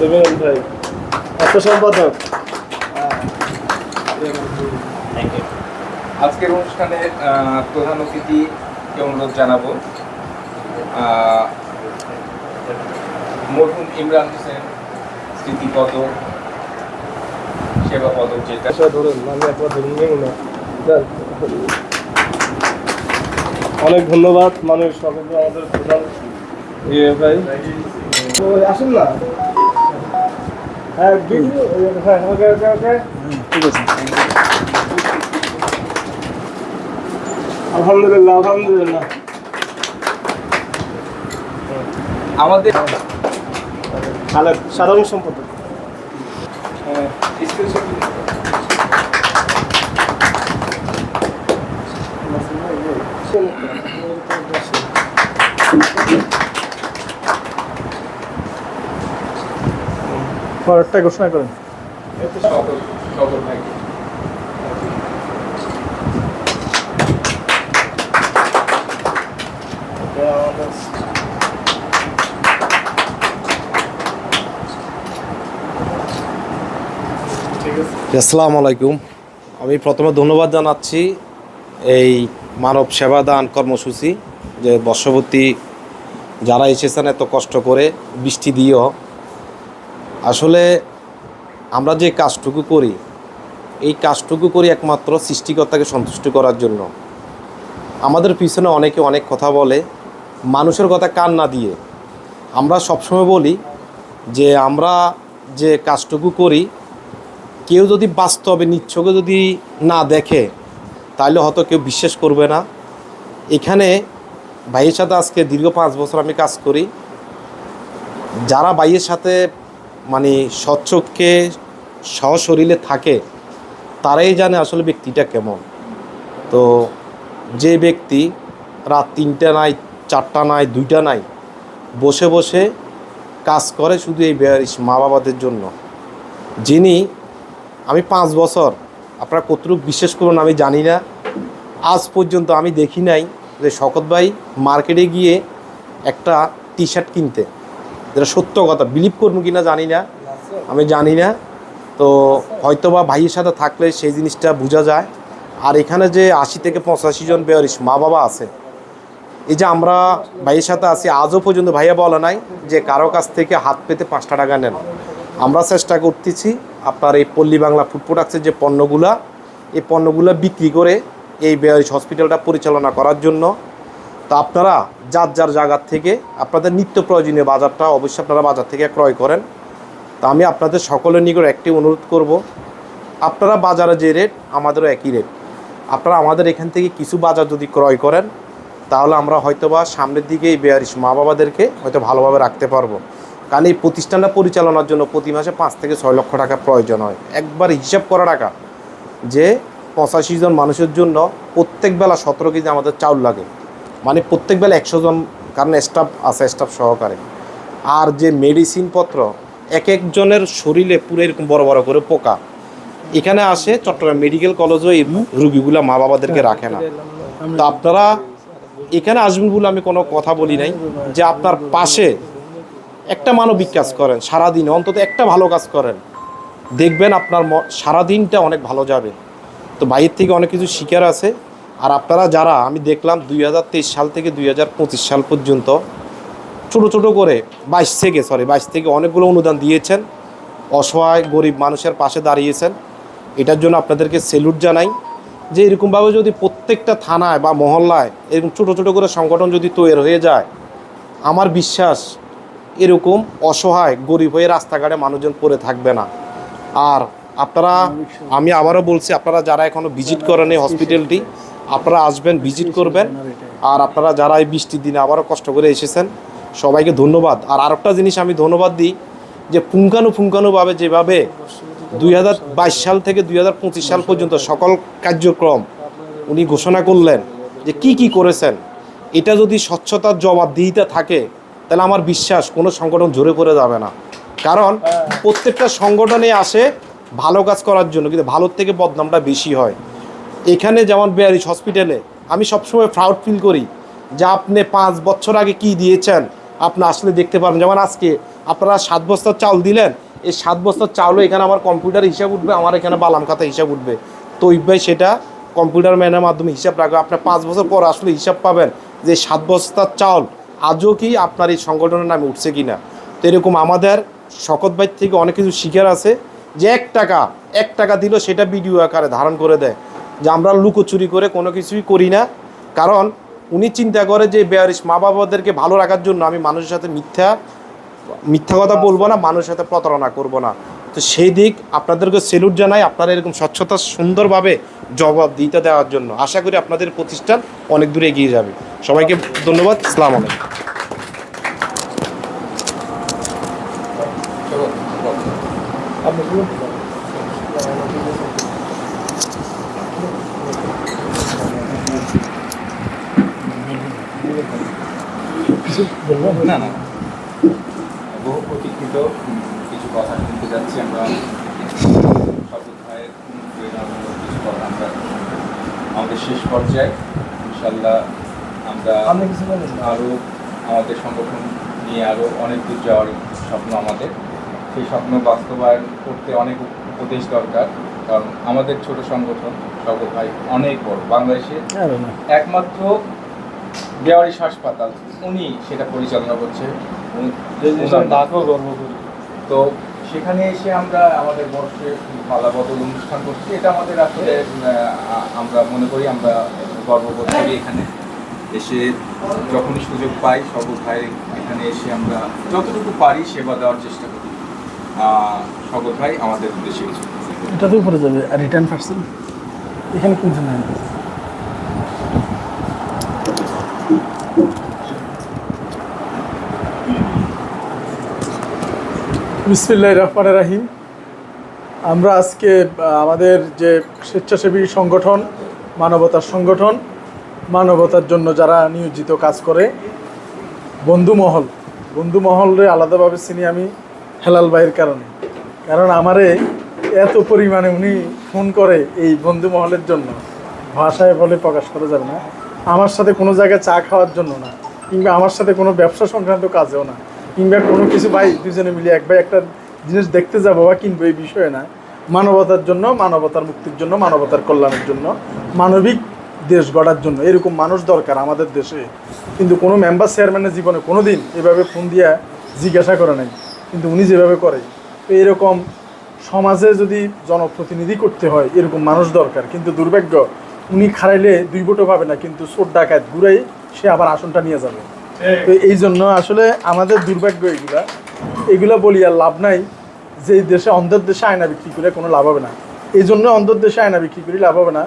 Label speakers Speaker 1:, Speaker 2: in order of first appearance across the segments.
Speaker 1: ভাই অর্থ সম্পাদক।
Speaker 2: আজকের অনুষ্ঠানে প্রধান অতিথিকে অনুরোধ জানাব। মরহুম ইমরান হোসেন স্মৃতি পদক সেবা পদক যেটা।
Speaker 1: আচ্ছা ধরুন আমি একবার ধরুন না। অনেক ধন্যবাদ মানুষ সকলকে আমাদের প্রধান। ইয়ে ভাই। আসুন না। ঠিক আছে। আলহামদুলিল্লাহ আলহামদুলিল্লাহ।
Speaker 2: আমাদের
Speaker 1: সাধারণ সম্পাদক। পরেরটা ঘোষণা করেন।
Speaker 3: আসসালামু আলাইকুম। আমি প্রথমে ধন্যবাদ জানাচ্ছি এই মানব সেবা দান কর্মসূচি যে বর্ষবর্তী যারা এসেছেন এত কষ্ট করে বৃষ্টি দিয়েও। আসলে আমরা যে কাজটুকু করি, এই কাজটুকু করি একমাত্র সৃষ্টিকর্তাকে সন্তুষ্ট করার জন্য। আমাদের পিছনে অনেকে অনেক কথা বলে, মানুষের কথা কান না দিয়ে। আমরা সবসময় বলি যে, আমরা যে কাজটুকু করি, কেউ যদি বাস্তবে নিচ্ছকে যদি না দেখে তাহলে হয়তো কেউ বিশ্বাস করবে না। এখানে ভাইয়ের সাথে আজকে দীর্ঘ পাঁচ বছর আমি কাজ করি। যারা ভাইয়ের সাথে মানে স্বচ্ছকে সশরীরে থাকে, তারাই জানে আসলে ব্যক্তিটা কেমন। তো যে ব্যক্তি রাত তিনটা নাই, চারটা নাই, দুইটা নাই, বসে বসে কাজ করে শুধু এই মা বাবাদের জন্য। যিনি, আমি পাঁচ বছর, আপনারা কতটুকু বিশ্বাস করুন আমি জানি না, আজ পর্যন্ত আমি দেখি নাই যে শকত ভাই মার্কেটে গিয়ে একটা টি শার্ট কিনতে। যেটা সত্য কথা বিলিভ করব কি না জানি না, আমি জানি না। তো হয়তো বা ভাইয়ের সাথে থাকলে সেই জিনিসটা বোঝা যায়। আর এখানে যে আশি থেকে পঁচাশি জন বেয়ারিশ মা বাবা আছে, এই যে আমরা ভাইয়ের সাথে আছি, আজও পর্যন্ত ভাইয়া বলে নাই যে কারও কাছ থেকে হাত পেতে পাঁচটা টাকা নেন। আমরা চেষ্টা করতেছি আপনার এই পল্লী বাংলা ফুড প্রোডাক্টসের যে পণ্যগুলা, এই পণ্যগুলো বিক্রি করে এই বেয়ারিশ হসপিটালটা পরিচালনা করার জন্য। তো আপনারা যার যার জায়গার থেকে আপনাদের নিত্য প্রয়োজনীয় বাজারটা অবশ্যই আপনারা বাজার থেকে ক্রয় করেন। তা আমি আপনাদের সকলের নিকট একটি অনুরোধ করব, আপনারা বাজারে যে রেট, আমাদেরও একই রেট। আপনারা আমাদের এখান থেকে কিছু বাজার যদি ক্রয় করেন, তাহলে আমরা হয়তোবা সামনের দিকে এই বেয়ারিশ মা বাবাদেরকে হয়তো ভালোভাবে রাখতে পারব। কারণ এই প্রতিষ্ঠানটা পরিচালনার জন্য প্রতি মাসে পাঁচ থেকে ছয় লক্ষ টাকা প্রয়োজন হয়। একবার হিসাব করা টাকা যে পঁচাশি জন মানুষের জন্য প্রত্যেক বেলা সতেরো কেজি আমাদের চাউল লাগে। মানে প্রত্যেক বেলা একশো জন কারণ স্টাফ আছে স্টাফ সহকারে। আর যে মেডিসিনপত্র এক একজনের শরীরে পুরো এরকম বড় বড় করে পোকা। এখানে আসে চট্টগ্রাম মেডিকেল কলেজও এই রুগীগুলা মা বাবাদেরকে রাখে না। তো আপনারা এখানে আসবেন বলে আমি কোনো কথা বলি নাই যে আপনার পাশে একটা মানবিক কাজ করেন সারাদিন অন্তত একটা ভালো কাজ করেন। দেখবেন আপনার সারাদিনটা অনেক ভালো যাবে। তো বাইরের থেকে অনেক কিছু শিকার আছে। আর আপনারা যারা, আমি দেখলাম দুই হাজার তেইশ সাল থেকে দুই হাজার পঁচিশ সাল পর্যন্ত ছোটো ছোটো করে বাইশ থেকে সরি বাইশ থেকে অনেকগুলো অনুদান দিয়েছেন, অসহায় গরিব মানুষের পাশে দাঁড়িয়েছেন। এটার জন্য আপনাদেরকে সেলুট জানাই যে এরকমভাবে যদি প্রত্যেকটা থানায় বা মহল্লায় এরকম ছোটো ছোটো করে সংগঠন যদি তৈরি হয়ে যায়, আমার বিশ্বাস এরকম অসহায় গরিব হয়ে রাস্তাঘাটে মানুষজন পড়ে থাকবে না। আর আপনারা, আমি আবারও বলছি, আপনারা যারা এখনও ভিজিট করেন এই হসপিটালটি আপনারা আসবেন ভিজিট করবেন। আর আপনারা যারা এই বৃষ্টির দিনে আবারও কষ্ট করে এসেছেন সবাইকে ধন্যবাদ। আর আরেকটা জিনিস আমি ধন্যবাদ দিই যে পুঙ্খানু পুঙ্খানুভাবে যেভাবে দুই হাজার বাইশ সাল থেকে দুই হাজার পঁচিশ সাল পর্যন্ত সকল কার্যক্রম উনি ঘোষণা করলেন যে কি কি করেছেন এটা যদি স্বচ্ছতার জবাবদিহিতা থাকে তাহলে আমার বিশ্বাস কোনো সংগঠন ঝরে পড়ে যাবে না। কারণ প্রত্যেকটা সংগঠনে আসে ভালো কাজ করার জন্য কিন্তু ভালোর থেকে বদনামটা বেশি হয়। এখানে যেমন বেয়ারিশ হসপিটালে আমি সবসময় প্রাউড ফিল করি যে আপনি পাঁচ বছর আগে কি দিয়েছেন? আপনি আসলে দেখতে পারেন। যেমন আজকে আপনারা সাত বস্তার চাউল দিলেন, এই সাত বস্তার চাউলও এখানে আমার কম্পিউটার হিসাব উঠবে, আমার এখানে বালাম খাতা হিসাব উঠবে। তো ভাই সেটা কম্পিউটার ম্যানের মাধ্যমে হিসাব রাখবে। আপনি পাঁচ বছর পর আসলে হিসাব পাবেন যে সাত বস্তার চাউল আজও কি আপনার এই সংগঠনের নামে উঠছে কি না তো এরকম আমাদের শকত ভাই থেকে অনেক কিছু শিকার আছে। যে এক টাকা এক টাকা দিল সেটা ভিডিও আকারে ধারণ করে দেয়। যে আমরা লুকোচুরি করে কোনো কিছুই করি না। কারণ উনি চিন্তা করে যে বেয়ারিশ মা বাবাদেরকে ভালো রাখার জন্য আমি মানুষের সাথে মিথ্যা মিথ্যা কথা বলব না মানুষের সাথে প্রতারণা করব না। তো সেই দিক আপনাদেরকে সেলুট জানাই আপনারা এরকম স্বচ্ছতা সুন্দরভাবে জবাব দিতে দেওয়ার জন্য। আশা করি আপনাদের প্রতিষ্ঠান অনেক দূরে এগিয়ে যাবে। সবাইকে ধন্যবাদ ইসলাম আলাইকুম।
Speaker 2: চলো, না না। বহু প্রতীক্ষিত কিছু কথা শুনতে যাচ্ছি আমরা। প্রেরণামূলক কিছু কথা আমরা আমাদের শেষ পর্যায়ে ইনশাল্লাহ আমরা। আরও আমাদের সংগঠন নিয়ে আরও অনেক দূর যাওয়ার স্বপ্ন আমাদের। সেই স্বপ্ন বাস্তবায়ন করতে অনেক উপদেশ দরকার। কারণ আমাদের ছোট সংগঠন শপথ ভাই অনেক বড়। বাংলাদেশে একমাত্র বেওয়ারিশ হাসপাতাল উনি সেটা পরিচালনা করছে।
Speaker 1: গর্ব করি।
Speaker 2: তো সেখানে এসে আমরা আমাদের বর্ষে পালা বদল অনুষ্ঠান করছি। এটা আমাদের আসলে আমরা মনে করি আমরা গর্ববোধ করি এখানে এসে যখনই সুযোগ পাই সব ভাই এখানে এসে আমরা যতটুকু পারি সেবা দেওয়ার চেষ্টা করি। সগত ভাই আমাদের উদ্দেশ্যে
Speaker 4: এটা তো উপরে যাবে রিটার্ন পার্সেল এখানে কোনটা বিসমিল্লাহ রহমান রাহিম। আমরা আজকে আমাদের যে স্বেচ্ছাসেবী সংগঠন, মানবতার সংগঠন, মানবতার জন্য যারা নিয়োজিত কাজ করে বন্ধু মহল বন্ধু মহলরে আলাদাভাবে চিনি আমি হেলাল ভাইয়ের কারণে। কারণ আমারে এত পরিমাণে উনি ফোন করে এই বন্ধু মহলের জন্য। ভাষায় বলে প্রকাশ করা যাবে না। আমার সাথে কোনো জায়গায় চা খাওয়ার জন্য না। কিংবা আমার সাথে কোনো ব্যবসা সংক্রান্ত কাজেও না। কিংবা কোনো কিছু, ভাই, দুজনে মিলে এক ভাই একটা জিনিস দেখতে যাব বা কিনবো, এই বিষয়ে না। মানবতার জন্য, মানবতার মুক্তির জন্য, মানবতার কল্যাণের জন্য, মানবিক দেশ গড়ার জন্য। এরকম মানুষ দরকার আমাদের দেশে। কিন্তু কোনো মেম্বার চেয়ারম্যানের জীবনে কোনো দিন এভাবে ফোন দিয়া জিজ্ঞাসা করে নাই। কিন্তু উনি যেভাবে করে, তো এরকম সমাজে যদি জনপ্রতিনিধি করতে হয়, এরকম মানুষ দরকার। কিন্তু দুর্ভাগ্য, উনি খারাইলে দুই ভোটও পাবে না, কিন্তু চোর ডাকাত ঘুরাই সে আবার আসনটা নিয়ে যাবে। তো এই জন্য আসলে আমাদের দুর্ভাগ্য এগুলা। এগুলা বলি আর লাভ নাই। যে দেশে অন্ধের দেশে আয়না বিক্রি করে কোনো লাভ হবে না। এই জন্য অন্ধের দেশে আয়না বিক্রি করে লাভ হবে না।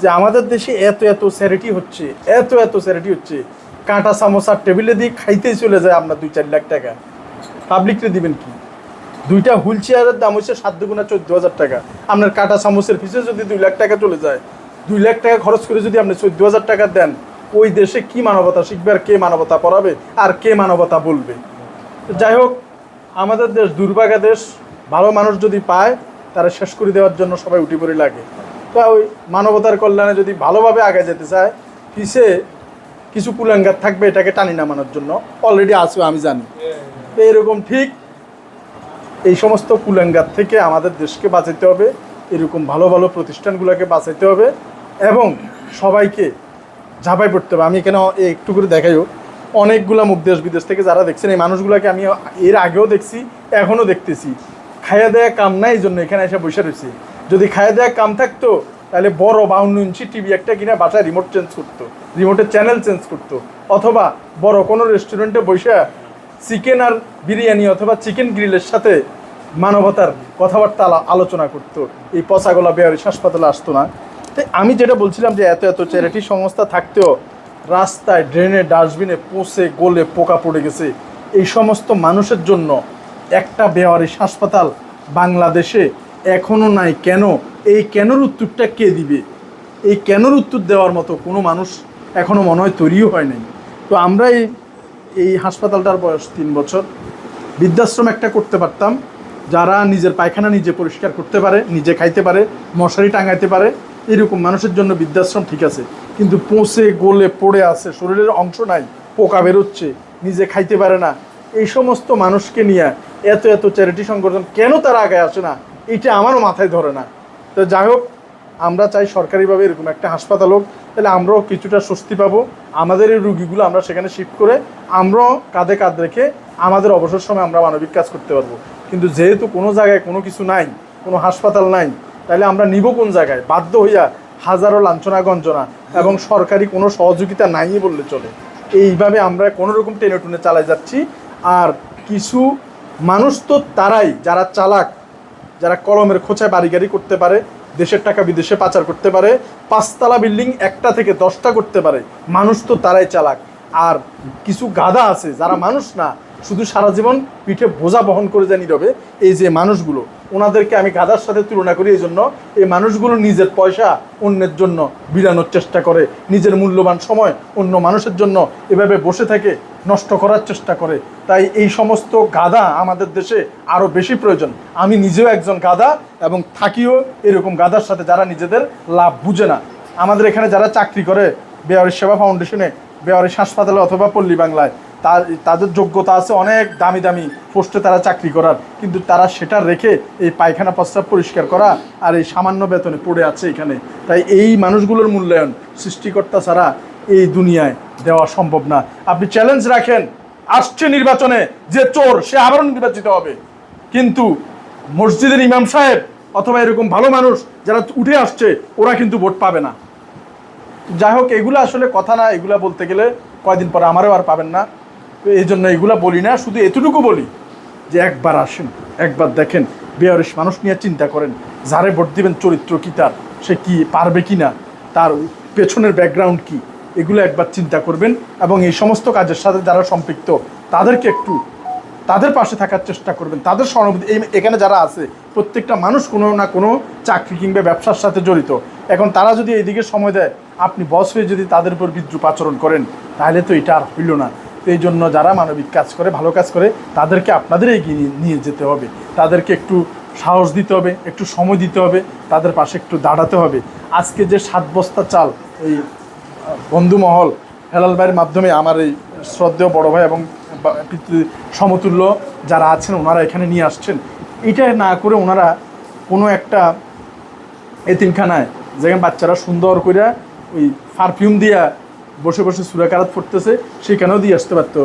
Speaker 4: যে আমাদের দেশে এত এত স্যারিটি হচ্ছে, এত এত স্যারিটি হচ্ছে। কাঁটা, সামোসা টেবিলে দিয়ে খাইতেই চলে যায় আপনার দুই চার লাখ টাকা। পাবলিকরে দিবেন কি? দুইটা হুইল চেয়ারের দাম হচ্ছে সাত দুগুণা চোদ্দ হাজার টাকা। আপনার কাঁটা চামচের পিছে যদি দুই লাখ টাকা চলে যায়, দুই লাখ টাকা খরচ করে যদি আপনি চোদ্দ হাজার টাকা দেন ওই দেশে কি মানবতা শিখবে আর কে মানবতা পড়াবে আর কে মানবতা বলবে? যাই হোক, আমাদের দেশ দুর্ভাগা দেশ, ভালো মানুষ যদি পায়, তারা শেষ করে দেওয়ার জন্য সবাই উঠি পড়ি লাগে। তো ওই মানবতার কল্যাণে যদি ভালোভাবে আগে যেতে চায়, পিছে কিছু কুলাঙ্গার থাকবে এটাকে টানি নামানোর জন্য। অলরেডি আছে, আমি জানি। তো এরকম ঠিক এই সমস্ত কুলাঙ্গার থেকে আমাদের দেশকে বাঁচাতে হবে। এরকম ভালো ভালো প্রতিষ্ঠানগুলোকে বাঁচাইতে হবে এবং সবাইকে ঝাঁপাই পড়তে হবে। আমি এখানে একটু করে দেখাইও। অনেকগুলা মুখ দেশ বিদেশ থেকে যারা দেখছেন, এই মানুষগুলোকে আমি এর আগেও দেখছি, এখনও দেখতেছি। খাইয়া দেয়া কাম নাই জন্য এখানে এসে বসে রয়েছি। যদি খাইয়া দেয়া কাম থাকতো, তাহলে বড় বাউন্ন ইঞ্চি টিভি একটা কিনা বাসায় রিমোট চেঞ্জ করতো রিমোটের চ্যানেল চেঞ্জ করতো। অথবা বড় কোনো রেস্টুরেন্টে বসে চিকেন আর বিরিয়ানি অথবা চিকেন গ্রিলের সাথে মানবতার কথাবার্তা আলোচনা করতো। এই পচাগোলা বেয়ারিশ হাসপাতালে আসতো না। তো আমি যেটা বলছিলাম যে এত এত চ্যারিটি সংস্থা থাকতেও রাস্তায় ড্রেনে ডাস্টবিনে পচে গলে পোকা পড়ে গেছে। এই সমস্ত মানুষের জন্য একটা বেয়ারিশ হাসপাতাল বাংলাদেশে এখনও নাই কেন? এই কেনর উত্তরটা কে দিবে? এই কেনর উত্তর দেওয়ার মতো কোনো মানুষ এখনও মনে হয় তৈরিও হয় নাই। তো আমরা এই হাসপাতালটার বয়স তিন বছর। বৃদ্ধাশ্রম একটা করতে পারতাম। যারা নিজের পায়খানা নিজে পরিষ্কার করতে পারে, নিজে খাইতে পারে, মশারি টাঙাইতে পারে এরকম মানুষের জন্য বৃদ্ধাশ্রম ঠিক আছে, কিন্তু পচে গলে, পড়ে আছে, শরীরের অংশ নাই, পোকা বেরোচ্ছে, নিজে খাইতে পারে না। এই সমস্ত মানুষকে নিয়ে এত এত চ্যারিটি সংগঠন কেন তারা আগে আসে না? এটা আমারও মাথায় ধরে না। তো যাই হোক, আমরা চাই সরকারিভাবে এরকম একটা হাসপাতাল হোক, তাহলে আমরাও কিছুটা স্বস্তি পাবো। আমাদের এই রুগীগুলো আমরা সেখানে শিফট করে আমরাও কাঁধে কাঁধ রেখে আমাদের অবসর সময় আমরা মানবিক কাজ করতে পারব। কিন্তু যেহেতু কোনো জায়গায় কোনো কিছু নাই, কোনো হাসপাতাল নাই তাহলে আমরা নিব কোন জায়গায়? বাধ্য হইয়া হাজারো লাঞ্ছনা গঞ্জনা এবং সরকারি কোনো সহযোগিতা নাই বললে চলে। এইভাবে আমরা কোনো রকম টেনে টুনে চালাই যাচ্ছি। আর কিছু মানুষ তো তারাই, যারা চালাক, যারা কলমের খোঁচায় বাড়িগাড়ি করতে পারে, দেশের টাকা বিদেশে পাচার করতে পারে, পাঁচতলা বিল্ডিং একটা থেকে দশটা করতে পারে, মানুষ তো তারাই চালাক। আর কিছু গাধা আছে, যারা মানুষ না শুধু সারা জীবন পিঠে বোঝা বহন করে জানি রবে এই যে মানুষগুলো, ওনাদেরকে আমি গাধার সাথে তুলনা করি এই জন্য, এই মানুষগুলো নিজের পয়সা অন্যের জন্য বিড়ানোর চেষ্টা করে, নিজের মূল্যবান সময় অন্য মানুষের জন্য এভাবে বসে থাকে নষ্ট করার চেষ্টা করে। তাই এই সমস্ত গাধা আমাদের দেশে আরও বেশি প্রয়োজন। আমি নিজেও একজন গাধা এবং থাকিও এরকম গাধার সাথে যারা নিজেদের লাভ বুঝে না। আমাদের এখানে যারা চাকরি করে বেয়ারি সেবা ফাউন্ডেশনে, বেয়ারিশ হাসপাতালে অথবা পল্লী বাংলায় তাদের যোগ্যতা আছে অনেক দামি দামি পোস্টে তারা চাকরি করার। কিন্তু তারা সেটা রেখে এই পায়খানা প্রস্রাব পরিষ্কার করা আর এই সামান্য বেতনে পড়ে আছে এখানে। তাই এই মানুষগুলোর মূল্যায়ন সৃষ্টিকর্তা ছাড়া এই দুনিয়ায় দেওয়া সম্ভব না। আপনি চ্যালেঞ্জ রাখেন, আসছে নির্বাচনে, যে চোর, সে আবারও নির্বাচিত হবে। কিন্তু মসজিদের ইমাম সাহেব অথবা এরকম ভালো মানুষ যারা উঠে আসছে, ওরা কিন্তু ভোট পাবে না। যাই হোক, এগুলো আসলে কথা না, এগুলা বলতে গেলে কয়দিন পরে আমারও আর পাবেন না। এই জন্য এগুলা বলি না, শুধু এতটুকু বলি যে একবার আসেন, একবার দেখেন বেয়ারিশ মানুষ নিয়ে চিন্তা করেন, যারে ভোট দিবেন চরিত্র কি তার, সে কি পারবে কি না, তার পেছনের ব্যাকগ্রাউন্ড কি, এগুলো একবার চিন্তা করবেন এবং এই সমস্ত কাজের সাথে যারা সম্পৃক্ত, তাদেরকে একটু, তাদের পাশে থাকার চেষ্টা করবেন, তাদের সহানুভূতি এখানে যারা আছে, প্রত্যেকটা মানুষ কোনো না কোনো চাকরি কিংবা ব্যবসার সাথে জড়িত, এখন তারা যদি এইদিকে সময় দেয়, আপনি বস হয়ে যদি তাদের উপর বিদ্রুপ আচরণ করেন, তাহলে তো এটা আর হইল না। এই জন্য যারা মানবিক কাজ করে, ভালো কাজ করে, তাদেরকে আপনাদের এগিয়ে নিয়ে- নিয়ে যেতে হবে। তাদেরকে একটু সাহস দিতে হবে, একটু সময় দিতে হবে, তাদের পাশে একটু দাঁড়াতে হবে। আজকে যে সাত বস্তা চাল, এই বন্ধুমহল হেলাল ভাইয়ের মাধ্যমে আমার এই শ্রদ্ধেয় বড় ভাই এবং সমতুল্য যারা আছেন, ওনারা এখানে নিয়ে আসছেন। এটা না করে ওনারা কোনো একটা এতিমখানায়, যেখানে বাচ্চারা সুন্দর করে ওই পারফিউম দিয়া বসে বসে সুরাকারাত ফুটতেছে সেখানেও দিয়ে আসতে পারতো।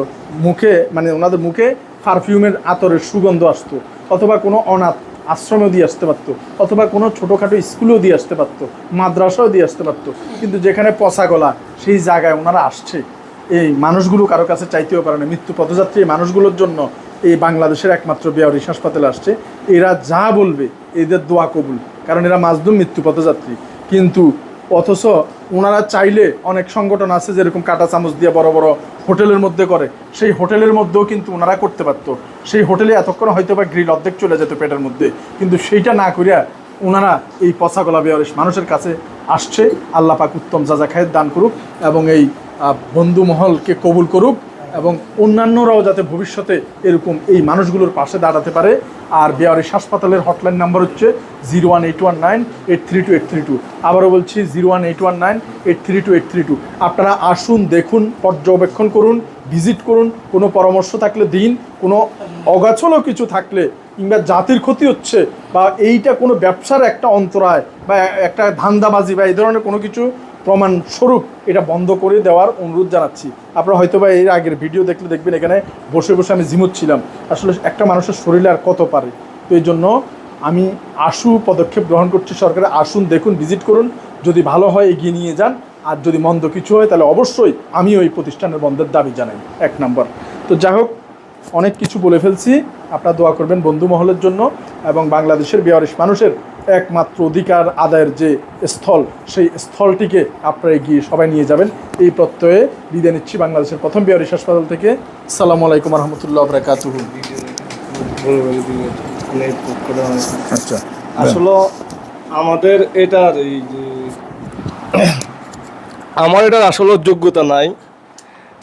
Speaker 4: মুখে মানে ওনাদের মুখে পারফিউমের আতরের সুগন্ধ আসতো, অথবা কোনো অনাথ আশ্রমেও দিয়ে আসতে পারতো, অথবা কোনো ছোটোখাটো স্কুলেও দিয়ে আসতে পারতো, মাদ্রাসাও দিয়ে আসতে পারতো। কিন্তু যেখানে পচা গলা, সেই জায়গায় ওনারা আসছে। এই মানুষগুলো কারও কাছে চাইতেও পারে না। মৃত্যু পথযাত্রী এই মানুষগুলোর জন্য এই বাংলাদেশের একমাত্র বেয়ারিশ হাসপাতালে আসছে। এরা যা বলবে, এদের দোয়া কবুল। কারণ এরা মাজদুম মৃত্যু পথযাত্রী। কিন্তু অথচ ওনারা চাইলে অনেক সংগঠন আছে যেরকম কাটা চামচ দিয়ে বড় বড় হোটেলের মধ্যে করে। সেই হোটেলের মধ্যেও কিন্তু ওনারা করতে পারতো। সেই হোটেলে এতক্ষণ হয়তো বা গ্রিল অর্ধেক চলে যেত পেটের মধ্যে। কিন্তু সেইটা না করিয়া ওনারা এই পচা গলা বেয়ারিশ মানুষের কাছে আসছে। আল্লাপাক উত্তম যা খায়ের দান করুক এবং এই বন্ধুমহলকে বন্ধু মহলকে কবুল করুক। এবং অন্যান্যরাও যাতে ভবিষ্যতে এরকম এই মানুষগুলোর পাশে দাঁড়াতে পারে। আর বেয়ারিশ হাসপাতালের হটলাইন নাম্বার হচ্ছে zero one eight one nine eight three two eight three two. আবারও বলছি, zero one eight one nine eight three two eight three two. আপনারা আসুন, দেখুন, পর্যবেক্ষণ করুন, ভিজিট করুন। কোনো পরামর্শ থাকলে দিন, কোনো অগাছলও কিছু থাকলে কিংবা জাতির ক্ষতি হচ্ছে বা এইটা কোনো ব্যবসার একটা অন্তরায় বা একটা ধান্দাবাজি বা এই ধরনের কোনো কিছু প্রমাণ স্বরূপ এটা বন্ধ করে দেওয়ার অনুরোধ জানাচ্ছি। আপনারা হয়তো বা এর আগের ভিডিও দেখলে দেখবেন, এখানে বসে বসে আমি ছিলাম। আসলে একটা মানুষের শরীরে আর কত পারে? তো এই জন্য আমি আশু পদক্ষেপ গ্রহণ করছি সরকারে আসুন, দেখুন, ভিজিট করুন। যদি ভালো হয়, এগিয়ে নিয়ে যান। আর যদি মন্দ কিছু হয়, তাহলে অবশ্যই আমি ওই প্রতিষ্ঠানের বন্ধের দাবি জানাই। এক নম্বর। তো যাই হোক, অনেক কিছু বলে ফেলছি। আপনারা দোয়া করবেন বন্ধু মহলের জন্য এবং বাংলাদেশের বেয়ারিশ মানুষের একমাত্র অধিকার আদায়ের যে স্থল, সেই স্থলটিকে আপনারা গিয়ে সবাই নিয়ে যাবেন। এই প্রত্যয়ে বিদায় নিচ্ছি বাংলাদেশের প্রথম বেয়ারিশ হাসপাতাল থেকে। সালামু আলাইকুম রহমতুল্লাহ বরাকাতুহ আচ্ছা।
Speaker 1: আসলে আমাদের এটার এই যে আমার এটার আসলে যোগ্যতা নাই।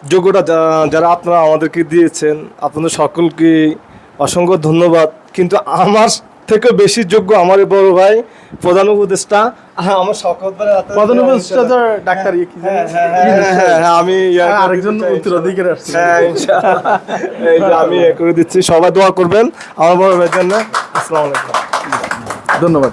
Speaker 1: যোগ্যতা যারা আপনারা আমাদেরকে দিয়েছেন, আপনাদের সকলকে অসংখ্য ধন্যবাদ। কিন্তু আমার থেকে বেশি যোগ্য আমার বড় ভাই প্রধান উপদেষ্টা। আমার
Speaker 4: প্রধান উপদেষ্টা ডাক্তার ইয়ে
Speaker 1: হ্যাঁ, হ্যাঁ, হ্যাঁ, হ্যাঁ, আমি
Speaker 4: আরেকজন
Speaker 1: দিতে চাই,
Speaker 4: উত্তরাধিকার আসছে।
Speaker 1: আমি ইয়ে করে দিচ্ছি। সবাই দোয়া করবেন। আমার বড় ভাইয়ের জন্য। আসসালামু আলাইকুম।
Speaker 4: ধন্যবাদ।